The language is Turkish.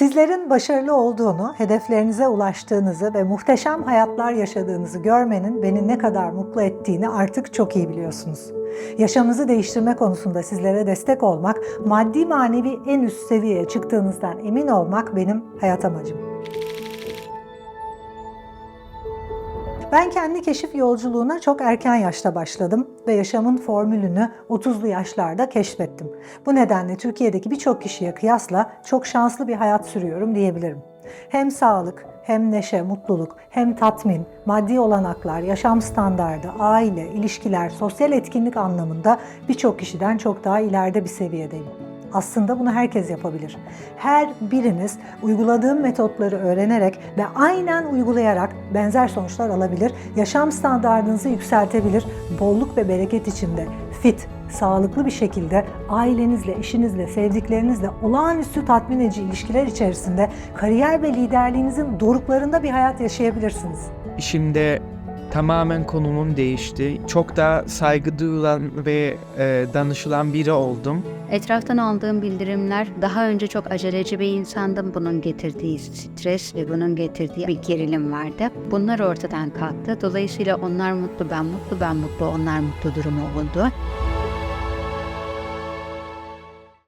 Sizlerin başarılı olduğunu, hedeflerinize ulaştığınızı ve muhteşem hayatlar yaşadığınızı görmenin beni ne kadar mutlu ettiğini artık çok iyi biliyorsunuz. Yaşamınızı değiştirme konusunda sizlere destek olmak, maddi manevi en üst seviyeye çıktığınızdan emin olmak benim hayat amacım. Ben kendi keşif yolculuğuna çok erken yaşta başladım ve yaşamın formülünü 30'lu yaşlarda keşfettim. Bu nedenle Türkiye'deki birçok kişiye kıyasla çok şanslı bir hayat sürüyorum diyebilirim. Hem sağlık, hem neşe, mutluluk, hem tatmin, maddi olanaklar, yaşam standardı, aile, ilişkiler, sosyal etkinlik anlamında birçok kişiden çok daha ileride bir seviyedeyim. Aslında bunu herkes yapabilir. Her biriniz uyguladığım metotları öğrenerek ve aynen uygulayarak benzer sonuçlar alabilir, yaşam standartınızı yükseltebilir, bolluk ve bereket içinde fit, sağlıklı bir şekilde ailenizle, eşinizle, sevdiklerinizle olağanüstü tatmin edici ilişkiler içerisinde kariyer ve liderliğinizin doruklarında bir hayat yaşayabilirsiniz. İşimde tamamen konumum değişti. Çok daha saygı duyulan ve e, danışılan biri oldum. Etraftan aldığım bildirimler daha önce çok aceleci bir insandım. Bunun getirdiği stres ve bunun getirdiği bir gerilim vardı. Bunlar ortadan kalktı. Dolayısıyla onlar mutlu, ben mutlu, ben mutlu, onlar mutlu durumu oldu.